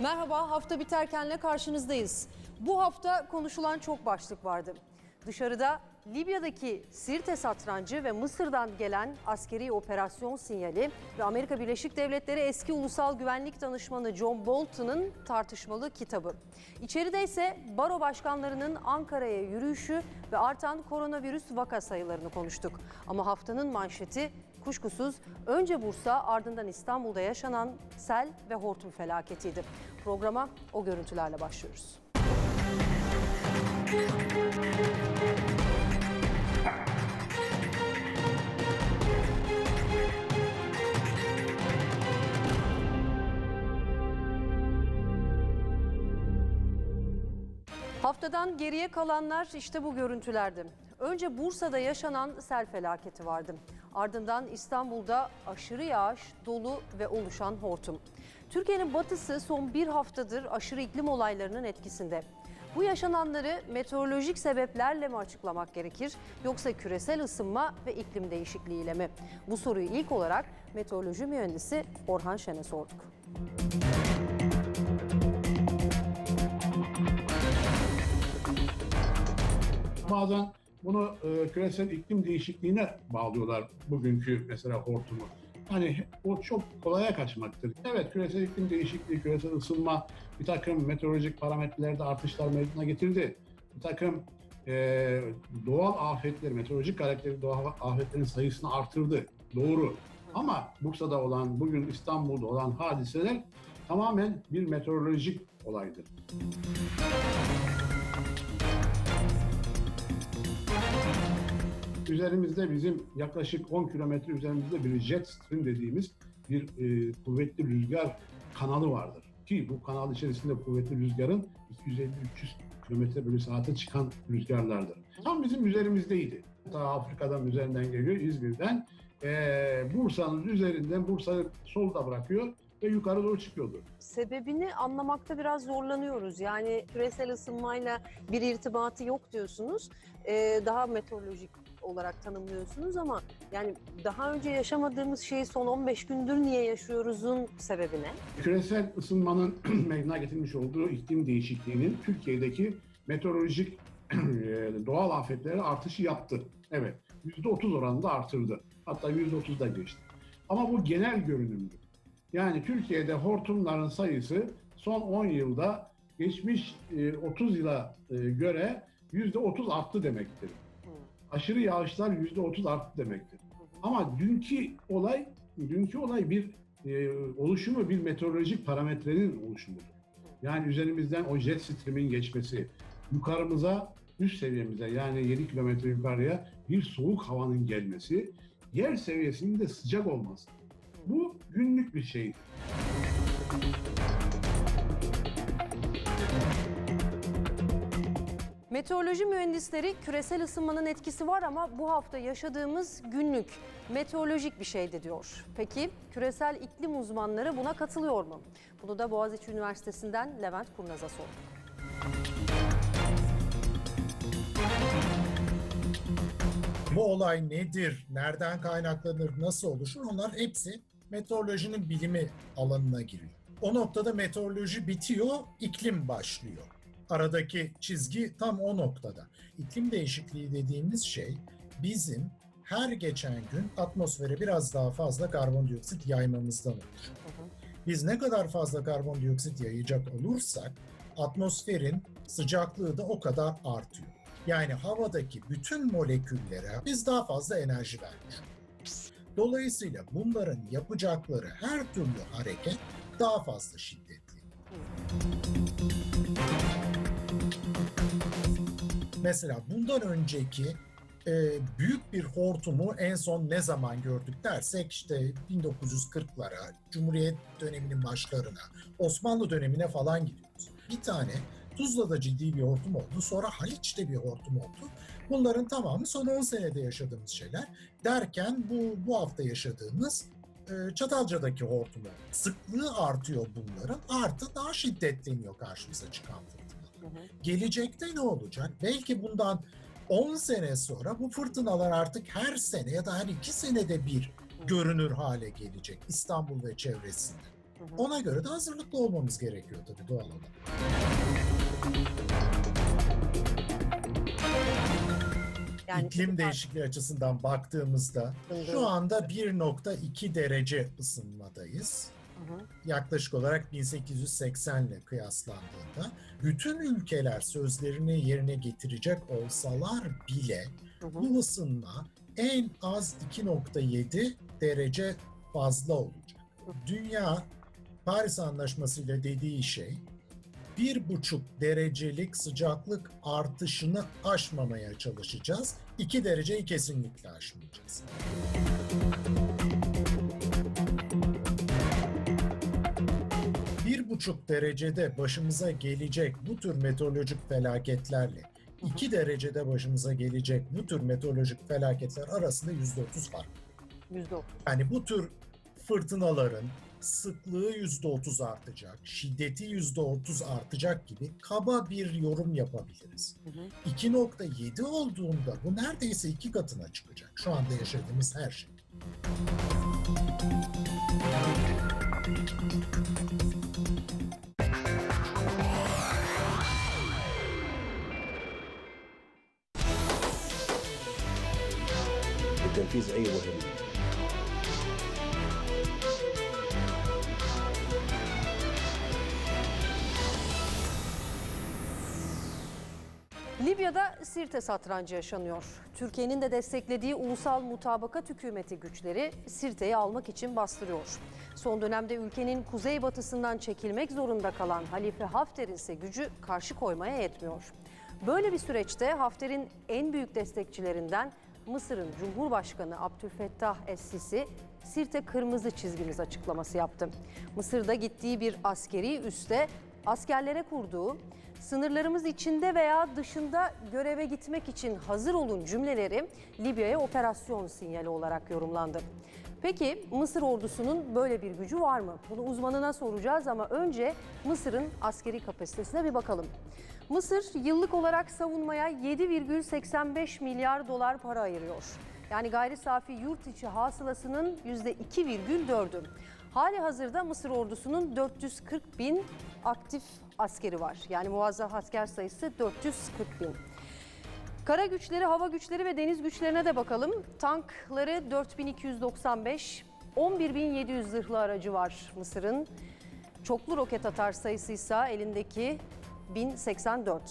Merhaba, hafta biterkenle karşınızdayız. Bu hafta konuşulan çok başlık vardı. Dışarıda Libya'daki Sirte satrancı ve Mısır'dan gelen askeri operasyon sinyali ve Amerika Birleşik Devletleri eski ulusal güvenlik danışmanı John Bolton'ın tartışmalı kitabı. İçeride ise baro başkanlarının Ankara'ya yürüyüşü ve artan koronavirüs vaka sayılarını konuştuk. Ama haftanın manşeti kuşkusuz önce Bursa ardından İstanbul'da yaşanan sel ve hortum felaketiydi. Programa o görüntülerle başlıyoruz. Haftadan geriye kalanlar işte bu görüntülerdi. Önce Bursa'da yaşanan sel felaketi vardı. Ardından İstanbul'da aşırı yağış, dolu ve oluşan hortum. Türkiye'nin batısı son bir haftadır aşırı iklim olaylarının etkisinde. Bu yaşananları meteorolojik sebeplerle mi açıklamak gerekir yoksa küresel ısınma ve iklim değişikliğiyle mi? Bu soruyu ilk olarak meteoroloji mühendisi Orhan Şen'e sorduk. Bazen bunu e, küresel iklim değişikliğine bağlıyorlar bugünkü mesela hortumu. Hani o çok kolaya kaçmaktır. Evet küresel iklim değişikliği, küresel ısınma bir takım meteorolojik parametrelerde artışlar meydana getirdi. Bir takım e, doğal afetler, meteorolojik karakteri doğal afetlerin sayısını artırdı. Doğru. Ama Bursa'da olan, bugün İstanbul'da olan hadiseler tamamen bir meteorolojik olaydır. Üzerimizde bizim yaklaşık 10 kilometre üzerimizde bir jet stream dediğimiz bir e, kuvvetli rüzgar kanalı vardır. Ki bu kanal içerisinde kuvvetli rüzgarın 250-300 kilometre bölü saate çıkan rüzgarlardır. Tam bizim üzerimizdeydi. Ta Afrika'dan üzerinden geliyor, İzmir'den. E, Bursa'nın üzerinden Bursa'yı solda bırakıyor ve yukarı doğru çıkıyordu. Sebebini anlamakta biraz zorlanıyoruz. Yani küresel ısınmayla bir irtibatı yok diyorsunuz. Ee, daha meteorolojik olarak tanımlıyorsunuz ama yani daha önce yaşamadığımız şeyi son 15 gündür niye yaşıyoruzun sebebi ne? Küresel ısınmanın meydana getirmiş olduğu iklim değişikliğinin Türkiye'deki meteorolojik e, doğal afetlere artışı yaptı. Evet, %30 oranında artırdı. Hatta %30'da geçti. Ama bu genel görünümdü. Yani Türkiye'de hortumların sayısı son 10 yılda geçmiş e, 30 yıla e, göre %30 arttı demektir. Aşırı yağışlar %30 arttı demektir. Ama dünkü olay, dünkü olay bir e, oluşumu bir meteorolojik parametrenin oluşumudur. Yani üzerimizden o jet stream'in geçmesi, yukarımıza, üst seviyemize yani 7 kilometre yukarıya bir soğuk havanın gelmesi, yer seviyesinin de sıcak olması. Bu günlük bir şey. Meteoroloji mühendisleri küresel ısınmanın etkisi var ama bu hafta yaşadığımız günlük meteorolojik bir şeydi diyor. Peki küresel iklim uzmanları buna katılıyor mu? Bunu da Boğaziçi Üniversitesi'nden Levent Kurnaz'a sorduk. Bu olay nedir, nereden kaynaklanır, nasıl oluşur onlar hepsi meteorolojinin bilimi alanına giriyor. O noktada meteoroloji bitiyor, iklim başlıyor. Aradaki çizgi tam o noktada. İklim değişikliği dediğimiz şey bizim her geçen gün atmosfere biraz daha fazla karbondioksit yaymamızdan oluşuyor. Biz ne kadar fazla karbondioksit yayacak olursak atmosferin sıcaklığı da o kadar artıyor. Yani havadaki bütün moleküllere biz daha fazla enerji vermiş oluyoruz. Dolayısıyla bunların yapacakları her türlü hareket daha fazla şiddetli. Mesela bundan önceki e, büyük bir hortumu en son ne zaman gördük dersek işte 1940'lara, Cumhuriyet döneminin başlarına, Osmanlı dönemine falan gidiyoruz. Bir tane Tuzla'da ciddi bir hortum oldu. Sonra Haliç'te bir hortum oldu. Bunların tamamı son 10 senede yaşadığımız şeyler. Derken bu, bu hafta yaşadığımız e, Çatalca'daki hortumu. Sıklığı artıyor bunların. Artı daha şiddetleniyor karşımıza çıkan Gelecekte ne olacak? Belki bundan 10 sene sonra bu fırtınalar artık her sene ya da her iki senede bir görünür hale gelecek İstanbul ve çevresinde. Ona göre de hazırlıklı olmamız gerekiyor tabii doğal olarak. Yani İklim değişikliği açısından baktığımızda şu anda 1.2 derece ısınmadayız yaklaşık olarak 1880 ile kıyaslandığında bütün ülkeler sözlerini yerine getirecek olsalar bile bu ısınma en az 2.7 derece fazla olacak. Dünya Paris Anlaşması ile dediği şey bir buçuk derecelik sıcaklık artışını aşmamaya çalışacağız. 2 dereceyi kesinlikle aşmayacağız. Müzik 1,5 derecede başımıza gelecek bu tür meteorolojik felaketlerle 2 derecede başımıza gelecek bu tür meteorolojik felaketler arasında %30 fark. %30. Yani bu tür fırtınaların sıklığı %30 artacak, şiddeti %30 artacak gibi kaba bir yorum yapabiliriz. 2.7 olduğunda bu neredeyse iki katına çıkacak şu anda yaşadığımız her şey. Müzik لتنفيذ أي مهمة Libya'da Sirte satrancı yaşanıyor. Türkiye'nin de desteklediği ulusal mutabakat hükümeti güçleri Sirte'yi almak için bastırıyor. Son dönemde ülkenin kuzeybatısından çekilmek zorunda kalan Halife Hafter'in ise gücü karşı koymaya yetmiyor. Böyle bir süreçte Hafter'in en büyük destekçilerinden Mısır'ın Cumhurbaşkanı Abdülfettah Es-Sisi Sirte kırmızı çizgimiz açıklaması yaptı. Mısır'da gittiği bir askeri üste askerlere kurduğu sınırlarımız içinde veya dışında göreve gitmek için hazır olun cümleleri Libya'ya operasyon sinyali olarak yorumlandı. Peki Mısır ordusunun böyle bir gücü var mı? Bunu uzmanına soracağız ama önce Mısır'ın askeri kapasitesine bir bakalım. Mısır yıllık olarak savunmaya 7,85 milyar dolar para ayırıyor. Yani gayri safi yurt içi hasılasının %2,4'ü. Hali hazırda Mısır ordusunun 440 bin aktif askeri var. Yani muazzaf asker sayısı 440 bin. Kara güçleri, hava güçleri ve deniz güçlerine de bakalım. Tankları 4295, 11700 zırhlı aracı var Mısır'ın. Çoklu roket atar sayısı ise elindeki 1084.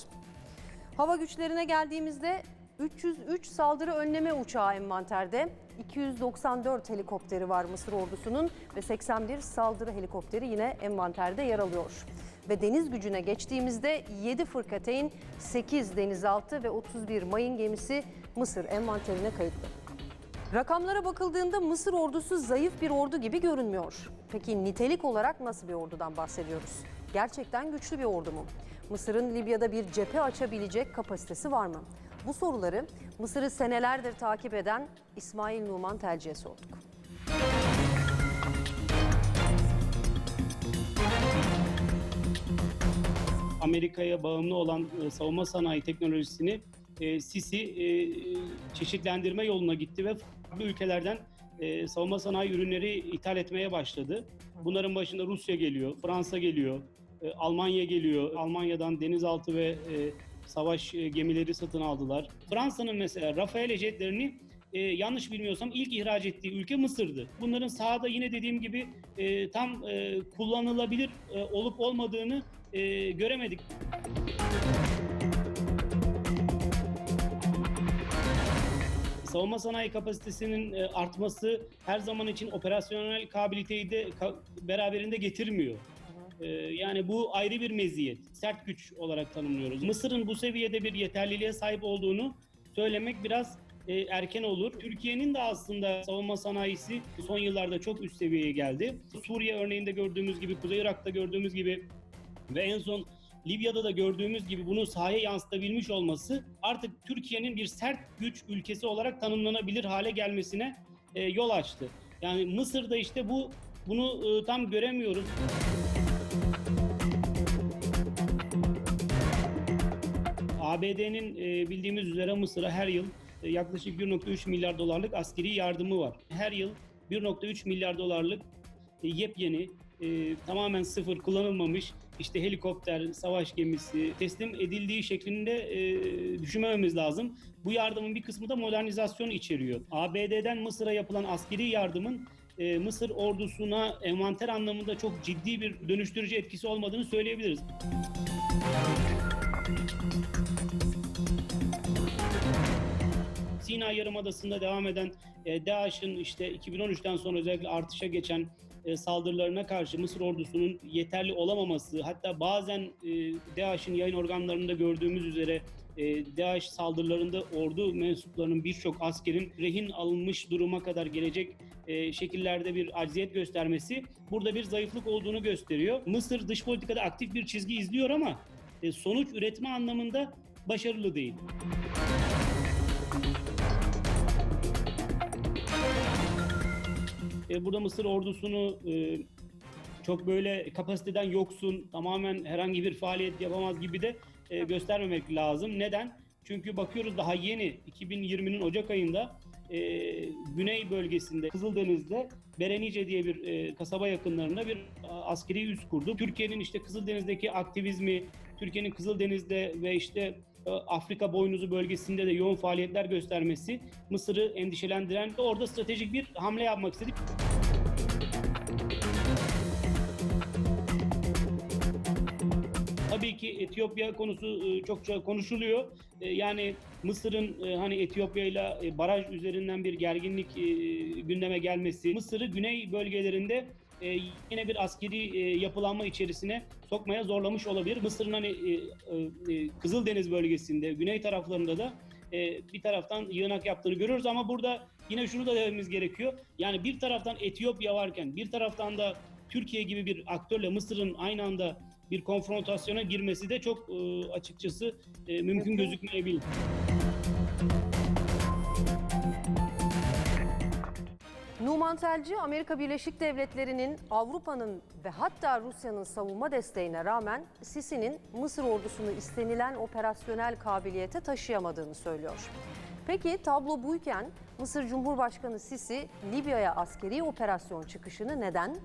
Hava güçlerine geldiğimizde 303 saldırı önleme uçağı envanterde, 294 helikopteri var Mısır ordusunun ve 81 saldırı helikopteri yine envanterde yer alıyor. Ve deniz gücüne geçtiğimizde 7 fırkateyn, 8 denizaltı ve 31 mayın gemisi Mısır envanterine kayıtlı. Rakamlara bakıldığında Mısır ordusu zayıf bir ordu gibi görünmüyor. Peki nitelik olarak nasıl bir ordudan bahsediyoruz? Gerçekten güçlü bir ordu mu? Mısır'ın Libya'da bir cephe açabilecek kapasitesi var mı? Bu soruları Mısır'ı senelerdir takip eden İsmail Numan Telci'ye sorduk. Amerika'ya bağımlı olan e, savunma sanayi teknolojisini e, Sisi e, çeşitlendirme yoluna gitti ve farklı ülkelerden e, savunma sanayi ürünleri ithal etmeye başladı. Bunların başında Rusya geliyor, Fransa geliyor, e, Almanya geliyor. Almanya'dan denizaltı ve e, savaş e, gemileri satın aldılar. Fransa'nın mesela Rafael jetlerini e, yanlış bilmiyorsam ilk ihraç ettiği ülke Mısır'dı. Bunların sahada yine dediğim gibi e, tam e, kullanılabilir e, olup olmadığını e, göremedik. Savunma sanayi kapasitesinin e, artması her zaman için operasyonel kabiliteyi de beraberinde getirmiyor. E, yani bu ayrı bir meziyet. Sert güç olarak tanımlıyoruz. Mısır'ın bu seviyede bir yeterliliğe sahip olduğunu söylemek biraz e, erken olur. Türkiye'nin de aslında savunma sanayisi son yıllarda çok üst seviyeye geldi. Suriye örneğinde gördüğümüz gibi, Kuzey Irak'ta gördüğümüz gibi ve en son Libya'da da gördüğümüz gibi bunu sahaya yansıtabilmiş olması artık Türkiye'nin bir sert güç ülkesi olarak tanımlanabilir hale gelmesine e, yol açtı. Yani Mısır'da işte bu bunu e, tam göremiyoruz. ABD'nin e, bildiğimiz üzere Mısır'a her yıl e, yaklaşık 1.3 milyar dolarlık askeri yardımı var. Her yıl 1.3 milyar dolarlık e, yepyeni, tamamen sıfır kullanılmamış işte helikopter, savaş gemisi teslim edildiği şeklinde e, düşünmememiz lazım. Bu yardımın bir kısmı da modernizasyon içeriyor. ABD'den Mısır'a yapılan askeri yardımın e, Mısır ordusuna envanter anlamında çok ciddi bir dönüştürücü etkisi olmadığını söyleyebiliriz. Sina Yarımadası'nda devam eden e, DAEŞ'in işte 2013'ten sonra özellikle artışa geçen e, saldırılarına karşı Mısır ordusunun yeterli olamaması, hatta bazen e, DAEŞ'in yayın organlarında gördüğümüz üzere e, DAEŞ saldırılarında ordu mensuplarının birçok askerin rehin alınmış duruma kadar gelecek e, şekillerde bir acziyet göstermesi burada bir zayıflık olduğunu gösteriyor. Mısır dış politikada aktif bir çizgi izliyor ama e, sonuç üretme anlamında başarılı değil. E, burada Mısır ordusunu e, çok böyle kapasiteden yoksun, tamamen herhangi bir faaliyet yapamaz gibi de göstermemek lazım. Neden? Çünkü bakıyoruz daha yeni 2020'nin Ocak ayında e, güney bölgesinde Kızıldeniz'de Berenice diye bir e, kasaba yakınlarında bir askeri üs kurdu. Türkiye'nin işte Kızıldeniz'deki aktivizmi, Türkiye'nin Kızıldeniz'de ve işte e, Afrika boynuzu bölgesinde de yoğun faaliyetler göstermesi Mısır'ı endişelendiren orada stratejik bir hamle yapmak istedik. Tabii ki Etiyopya konusu e, çokça konuşuluyor. E, Yani Mısır'ın hani Etiyopya ile baraj üzerinden bir gerginlik gündeme gelmesi, Mısır'ı güney bölgelerinde e, yine bir askeri e, yapılanma içerisine sokmaya zorlamış olabilir. Mısır'ın hani e, e, Kızıldeniz bölgesinde, güney taraflarında da e, bir taraftan yığınak yaptığını görüyoruz ama burada yine şunu da dememiz gerekiyor. Yani bir taraftan Etiyopya varken bir taraftan da Türkiye gibi bir aktörle Mısır'ın aynı anda bir konfrontasyona girmesi de çok e, açıkçası e, mümkün gözükmeyebilir. Numan Telci, Amerika Birleşik Devletleri'nin, Avrupa'nın ve hatta Rusya'nın savunma desteğine rağmen Sisi'nin Mısır ordusunu istenilen operasyonel kabiliyete taşıyamadığını söylüyor. Peki tablo buyken Mısır Cumhurbaşkanı Sisi Libya'ya askeri operasyon çıkışını neden,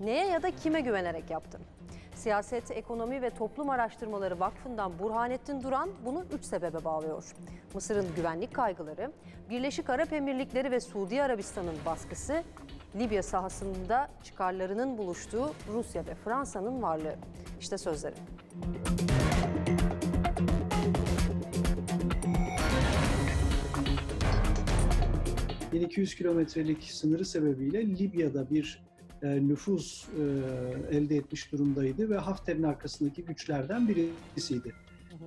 neye ya da kime güvenerek yaptı? Siyaset, Ekonomi ve Toplum Araştırmaları Vakfı'ndan Burhanettin Duran bunu üç sebebe bağlıyor. Mısır'ın güvenlik kaygıları, Birleşik Arap Emirlikleri ve Suudi Arabistan'ın baskısı, Libya sahasında çıkarlarının buluştuğu Rusya ve Fransa'nın varlığı. İşte sözleri. 1200 kilometrelik sınırı sebebiyle Libya'da bir e, nüfuz e, elde etmiş durumdaydı ve Hafter'in arkasındaki güçlerden birisiydi.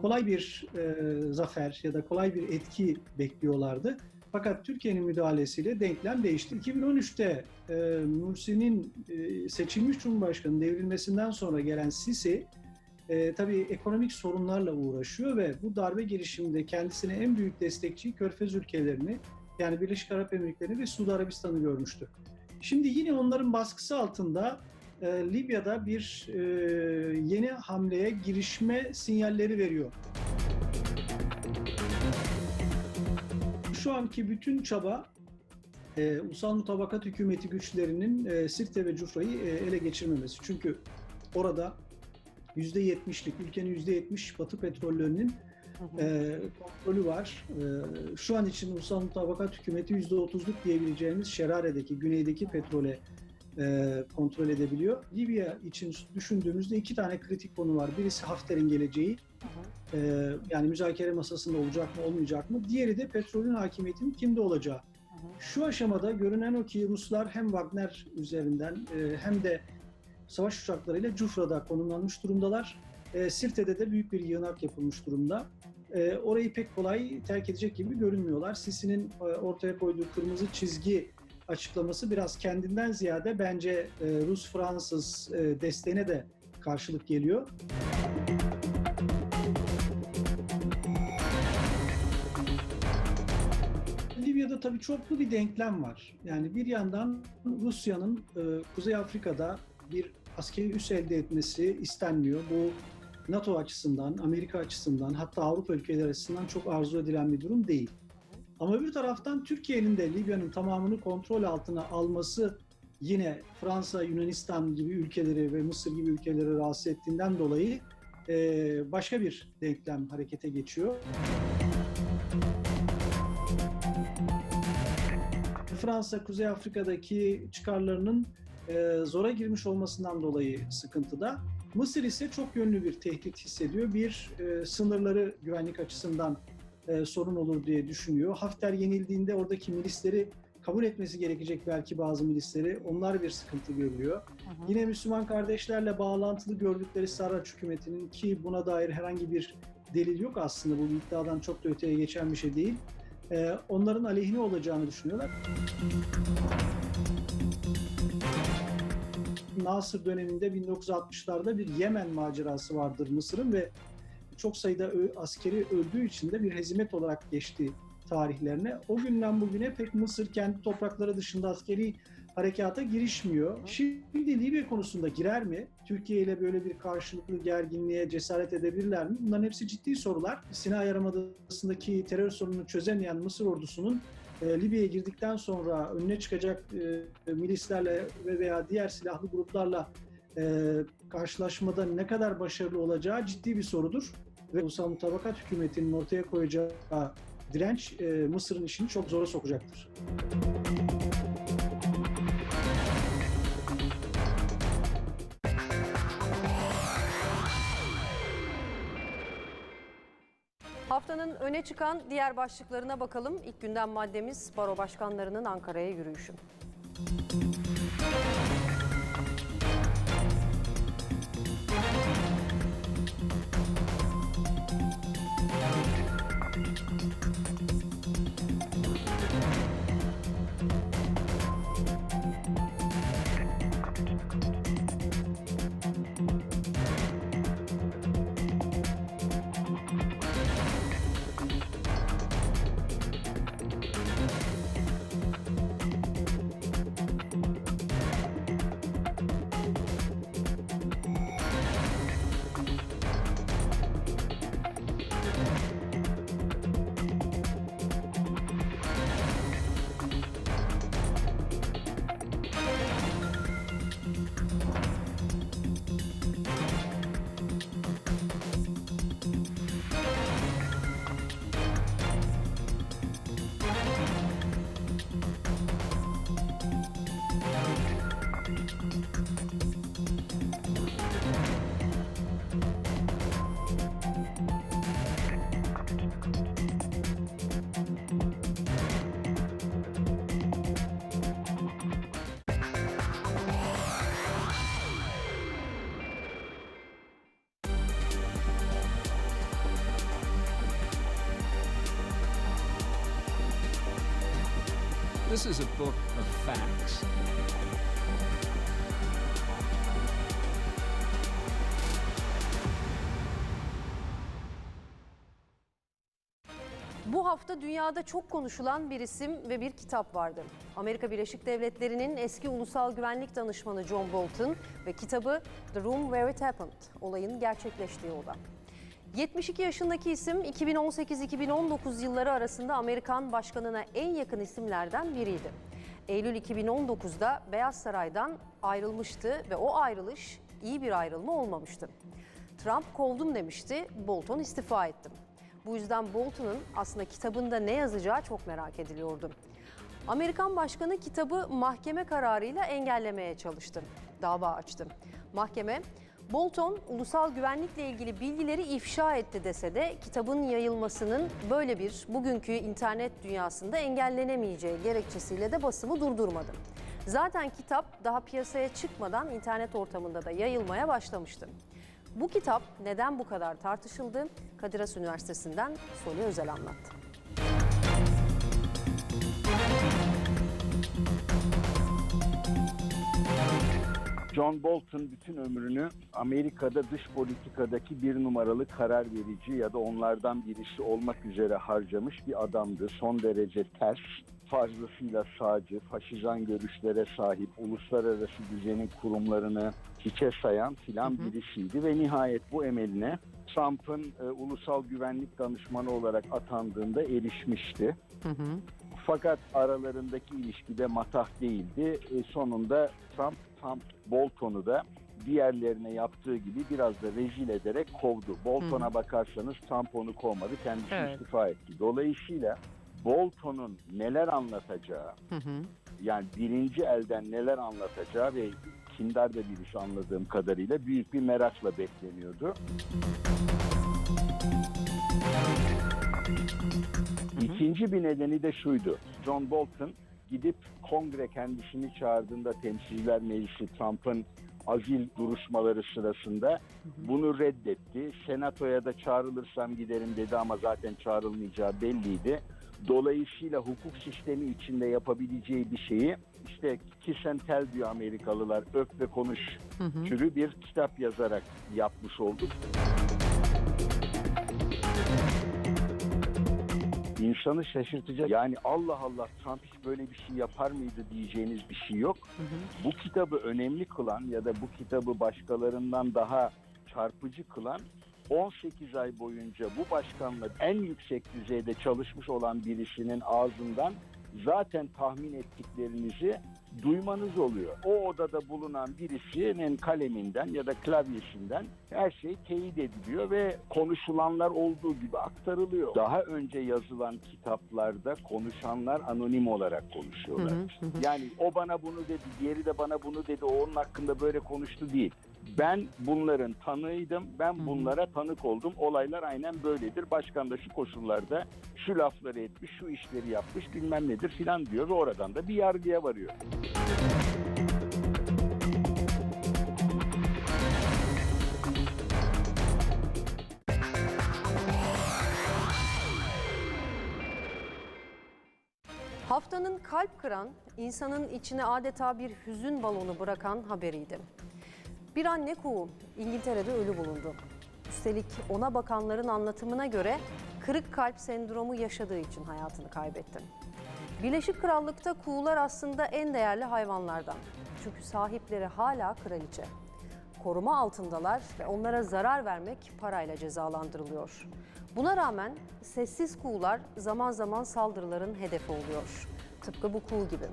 Kolay bir e, zafer ya da kolay bir etki bekliyorlardı. Fakat Türkiye'nin müdahalesiyle denklem değişti. 2013'te e, Mursi'nin e, seçilmiş Cumhurbaşkanı devrilmesinden sonra gelen Sisi e, tabii ekonomik sorunlarla uğraşıyor ve bu darbe girişiminde kendisine en büyük destekçi Körfez ülkelerini yani Birleşik Arap Emirlikleri ve Suudi Arabistan'ı görmüştü. Şimdi yine onların baskısı altında e, Libya'da bir e, yeni hamleye girişme sinyalleri veriyor. Şu anki bütün çaba e, Ulusal Mutabakat Hükümeti güçlerinin e, Sirte ve Cufra'yı e, ele geçirmemesi. Çünkü orada %70'lik, ülkenin %70 batı petrollerinin e, kontrolü var. E, şu an için Ulusal Mutabakat Hükümeti %30'luk diyebileceğimiz Şerare'deki, güneydeki petrole e, kontrol edebiliyor. Libya için düşündüğümüzde iki tane kritik konu var. Birisi Hafter'in geleceği, e, yani müzakere masasında olacak mı olmayacak mı? Diğeri de petrolün hakimiyetinin kimde olacağı. Şu aşamada görünen o ki Ruslar hem Wagner üzerinden e, hem de savaş uçaklarıyla Cufra'da konumlanmış durumdalar. E, Sirte'de de büyük bir yığınak yapılmış durumda. E, orayı pek kolay terk edecek gibi görünmüyorlar. Sisi'nin e, ortaya koyduğu kırmızı çizgi açıklaması biraz kendinden ziyade bence e, Rus-Fransız e, desteğine de karşılık geliyor. Libya'da tabii çoklu bir denklem var. Yani bir yandan Rusya'nın e, Kuzey Afrika'da bir askeri üs elde etmesi istenmiyor. Bu NATO açısından, Amerika açısından hatta Avrupa ülkeleri açısından çok arzu edilen bir durum değil. Ama bir taraftan Türkiye'nin de Libya'nın tamamını kontrol altına alması yine Fransa, Yunanistan gibi ülkeleri ve Mısır gibi ülkeleri rahatsız ettiğinden dolayı e, başka bir denklem harekete geçiyor. Fransa, Kuzey Afrika'daki çıkarlarının e, zora girmiş olmasından dolayı sıkıntıda. Mısır ise çok yönlü bir tehdit hissediyor. Bir, e, sınırları güvenlik açısından e, sorun olur diye düşünüyor. Hafter yenildiğinde oradaki milisleri kabul etmesi gerekecek belki bazı milisleri. Onlar bir sıkıntı görüyor. Yine Müslüman kardeşlerle bağlantılı gördükleri Sarraç hükümetinin ki buna dair herhangi bir delil yok aslında. Bu iddiadan çok da öteye geçen bir şey değil. E, onların aleyhine olacağını düşünüyorlar. Nasır döneminde 1960'larda bir Yemen macerası vardır Mısır'ın ve çok sayıda askeri öldüğü için de bir hezimet olarak geçti tarihlerine. O günden bugüne pek Mısır kendi toprakları dışında askeri harekata girişmiyor. Şimdi Libya konusunda girer mi? Türkiye ile böyle bir karşılıklı gerginliğe cesaret edebilirler mi? Bunların hepsi ciddi sorular. Sina Yarımadası'ndaki terör sorununu çözemeyen Mısır ordusunun e, Libya'ya girdikten sonra önüne çıkacak e, milislerle ve veya diğer silahlı gruplarla e, karşılaşmada ne kadar başarılı olacağı ciddi bir sorudur. Ve Ulusal Mutabakat Hükümeti'nin ortaya koyacağı direnç Mısır'ın işini çok zora sokacaktır. Haftanın öne çıkan diğer başlıklarına bakalım. İlk gündem maddemiz baro başkanlarının Ankara'ya yürüyüşü. This is a book of facts. Bu hafta dünyada çok konuşulan bir isim ve bir kitap vardı. Amerika Birleşik Devletleri'nin eski ulusal güvenlik danışmanı John Bolton ve kitabı The Room Where It Happened, olayın gerçekleştiği oda. 72 yaşındaki isim 2018-2019 yılları arasında Amerikan başkanına en yakın isimlerden biriydi. Eylül 2019'da Beyaz Saray'dan ayrılmıştı ve o ayrılış iyi bir ayrılma olmamıştı. Trump kovdum demişti, Bolton istifa ettim. Bu yüzden Bolton'un aslında kitabında ne yazacağı çok merak ediliyordu. Amerikan başkanı kitabı mahkeme kararıyla engellemeye çalıştı. Dava açtı. Mahkeme Bolton ulusal güvenlikle ilgili bilgileri ifşa etti dese de kitabın yayılmasının böyle bir bugünkü internet dünyasında engellenemeyeceği gerekçesiyle de basımı durdurmadı. Zaten kitap daha piyasaya çıkmadan internet ortamında da yayılmaya başlamıştı. Bu kitap neden bu kadar tartışıldı? Kadir Has Üniversitesi'nden Soli Özel anlattı. John Bolton bütün ömrünü Amerika'da dış politikadaki bir numaralı karar verici ya da onlardan birisi olmak üzere harcamış bir adamdı. Son derece ters, fazlasıyla sağcı, faşizan görüşlere sahip, uluslararası düzenin kurumlarını hiçe sayan filan birisiydi ve nihayet bu emeline Trump'ın e, ulusal güvenlik danışmanı olarak atandığında erişmişti. Fakat aralarındaki ilişkide matah değildi. E, sonunda Trump, Trump Bolton'u da diğerlerine yaptığı gibi biraz da rezil ederek kovdu. Bolton'a bakarsanız Trump onu kovmadı, kendisi Evet. istifa etti. Dolayısıyla Bolton'un neler anlatacağı, yani birinci elden neler anlatacağı ve kindar da birisi anladığım kadarıyla büyük bir merakla bekleniyordu. İkinci bir nedeni de şuydu. John Bolton gidip kongre kendisini çağırdığında temsilciler meclisi Trump'ın azil duruşmaları sırasında bunu reddetti. Senatoya da çağrılırsam giderim dedi ama zaten çağrılmayacağı belliydi. Dolayısıyla hukuk sistemi içinde yapabileceği bir şeyi işte kiss and tell diyor Amerikalılar öp ve konuş türü bir kitap yazarak yapmış olduk. İnsanı şaşırtacak. Yani Allah Allah Trump hiç böyle bir şey yapar mıydı diyeceğiniz bir şey yok. Bu kitabı önemli kılan ya da bu kitabı başkalarından daha çarpıcı kılan 18 ay boyunca bu başkanla en yüksek düzeyde çalışmış olan birisinin ağzından zaten tahmin ettiklerinizi duymanız oluyor. O odada bulunan birisinin kaleminden ya da klavyesinden her şey teyit ediliyor ve konuşulanlar olduğu gibi aktarılıyor. Daha önce yazılan kitaplarda konuşanlar anonim olarak konuşuyorlar. Yani o bana bunu dedi, diğeri de bana bunu dedi, o onun hakkında böyle konuştu değil. Ben bunların tanığıydım, ben bunlara tanık oldum. Olaylar aynen böyledir. Başkan da şu koşullarda şu lafları etmiş, şu işleri yapmış, bilmem nedir filan diyor ve oradan da bir yargıya varıyor. Haftanın kalp kıran, insanın içine adeta bir hüzün balonu bırakan haberiydi. Bir anne kuğu İngiltere'de ölü bulundu. Üstelik ona bakanların anlatımına göre kırık kalp sendromu yaşadığı için hayatını kaybetti. Birleşik Krallık'ta kuğular aslında en değerli hayvanlardan. Çünkü sahipleri hala kraliçe. Koruma altındalar ve onlara zarar vermek parayla cezalandırılıyor. Buna rağmen sessiz kuğular zaman zaman saldırıların hedefi oluyor. Tıpkı bu kuğu gibi.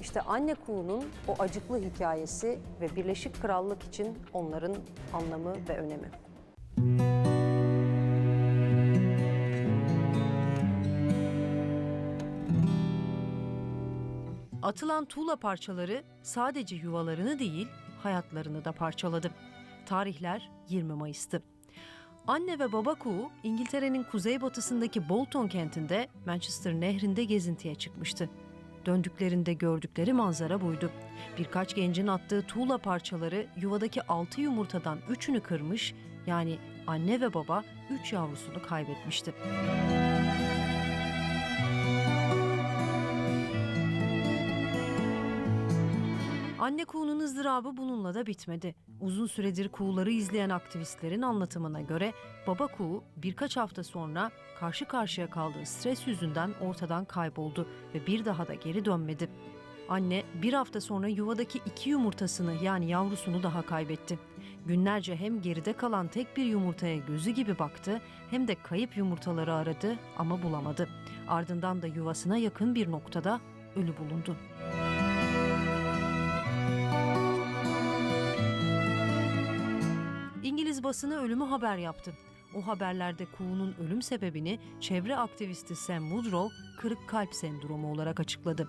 İşte anne kuğunun o acıklı hikayesi ve Birleşik Krallık için onların anlamı ve önemi. Atılan tuğla parçaları sadece yuvalarını değil, hayatlarını da parçaladı. Tarihler 20 Mayıs'tı. Anne ve baba kuğu İngiltere'nin kuzeybatısındaki Bolton kentinde Manchester Nehri'nde gezintiye çıkmıştı. Döndüklerinde gördükleri manzara buydu. Birkaç gencin attığı tuğla parçaları yuvadaki altı yumurtadan üçünü kırmış, yani anne ve baba üç yavrusunu kaybetmişti. Anne kuğunun ızdırabı bununla da bitmedi. Uzun süredir kuğuları izleyen aktivistlerin anlatımına göre baba kuğu birkaç hafta sonra karşı karşıya kaldığı stres yüzünden ortadan kayboldu ve bir daha da geri dönmedi. Anne bir hafta sonra yuvadaki iki yumurtasını yani yavrusunu daha kaybetti. Günlerce hem geride kalan tek bir yumurtaya gözü gibi baktı hem de kayıp yumurtaları aradı ama bulamadı. Ardından da yuvasına yakın bir noktada ölü bulundu. Basını ölümü haber yaptı. O haberlerde kuğunun ölüm sebebini çevre aktivisti Sam Woodrow kırık kalp sendromu olarak açıkladı.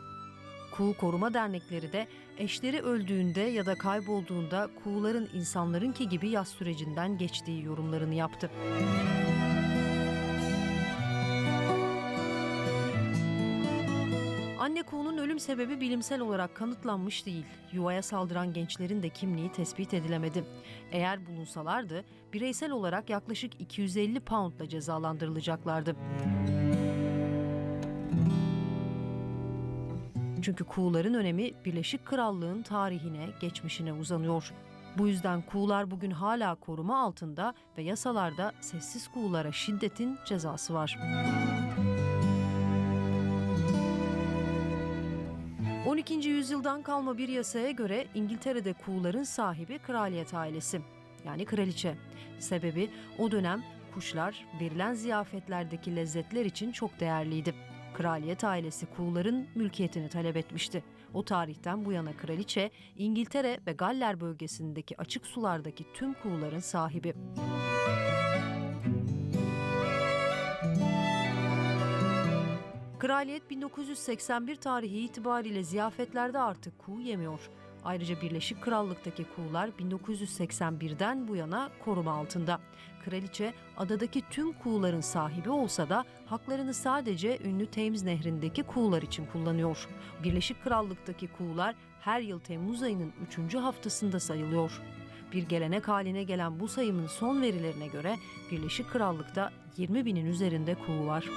Kuğu koruma dernekleri de eşleri öldüğünde ya da kaybolduğunda kuğuların insanlarınki gibi yaz sürecinden geçtiği yorumlarını yaptı. Anne kuğunun ölüm sebebi bilimsel olarak kanıtlanmış değil. Yuvaya saldıran gençlerin de kimliği tespit edilemedi. Eğer bulunsalardı bireysel olarak yaklaşık 250 poundla cezalandırılacaklardı. Çünkü kuğuların önemi Birleşik Krallığın tarihine, geçmişine uzanıyor. Bu yüzden kuğular bugün hala koruma altında ve yasalarda sessiz kuğulara şiddetin cezası var. 12. yüzyıldan kalma bir yasaya göre İngiltere'de kuğuların sahibi kraliyet ailesi yani kraliçe. Sebebi o dönem kuşlar verilen ziyafetlerdeki lezzetler için çok değerliydi. Kraliyet ailesi kuğuların mülkiyetini talep etmişti. O tarihten bu yana kraliçe İngiltere ve Galler bölgesindeki açık sulardaki tüm kuğuların sahibi. Kraliyet 1981 tarihi itibariyle ziyafetlerde artık kuğu yemiyor. Ayrıca Birleşik Krallık'taki kuğular 1981'den bu yana koruma altında. Kraliçe adadaki tüm kuğuların sahibi olsa da haklarını sadece ünlü Thames Nehri'ndeki kuğular için kullanıyor. Birleşik Krallık'taki kuğular her yıl Temmuz ayının 3. haftasında sayılıyor. Bir gelenek haline gelen bu sayımın son verilerine göre Birleşik Krallık'ta 20 binin üzerinde kuğu var.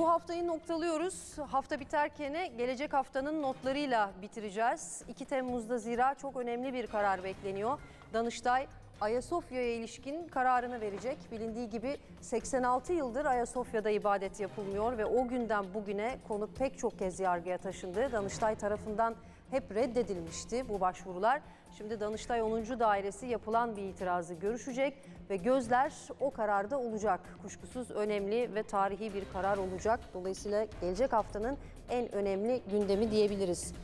Bu haftayı noktalıyoruz. Hafta biterken gelecek haftanın notlarıyla bitireceğiz. 2 Temmuz'da zira çok önemli bir karar bekleniyor. Danıştay Ayasofya'ya ilişkin kararını verecek. Bilindiği gibi 86 yıldır Ayasofya'da ibadet yapılmıyor ve o günden bugüne konu pek çok kez yargıya taşındı. Danıştay tarafından hep reddedilmişti bu başvurular. Şimdi Danıştay 10. Dairesi yapılan bir itirazı görüşecek ve gözler o kararda olacak. Kuşkusuz önemli ve tarihi bir karar olacak. Dolayısıyla gelecek haftanın en önemli gündemi diyebiliriz.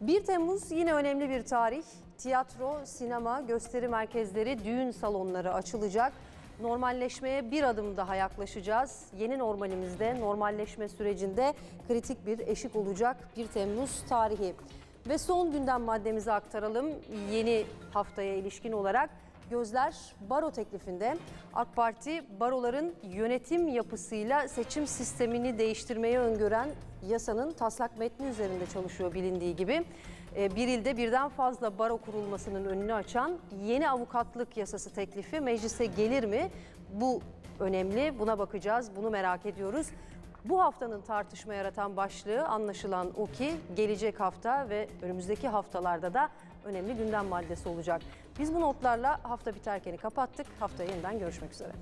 1 Temmuz yine önemli bir tarih. Tiyatro, sinema, gösteri merkezleri, düğün salonları açılacak. Normalleşmeye bir adım daha yaklaşacağız. Yeni normalimizde, normalleşme sürecinde kritik bir eşik olacak 1 Temmuz tarihi. Ve son gündem maddemizi aktaralım yeni haftaya ilişkin olarak. Gözler baro teklifinde AK Parti baroların yönetim yapısıyla seçim sistemini değiştirmeyi öngören yasanın taslak metni üzerinde çalışıyor bilindiği gibi. Ee, Bir ilde birden fazla baro kurulmasının önünü açan yeni avukatlık yasası teklifi meclise gelir mi? Bu önemli. Buna bakacağız. Bunu merak ediyoruz. Bu haftanın tartışma yaratan başlığı anlaşılan o ki gelecek hafta ve önümüzdeki haftalarda da önemli gündem maddesi olacak. Biz bu notlarla hafta biterkeni kapattık. Haftaya yeniden görüşmek üzere.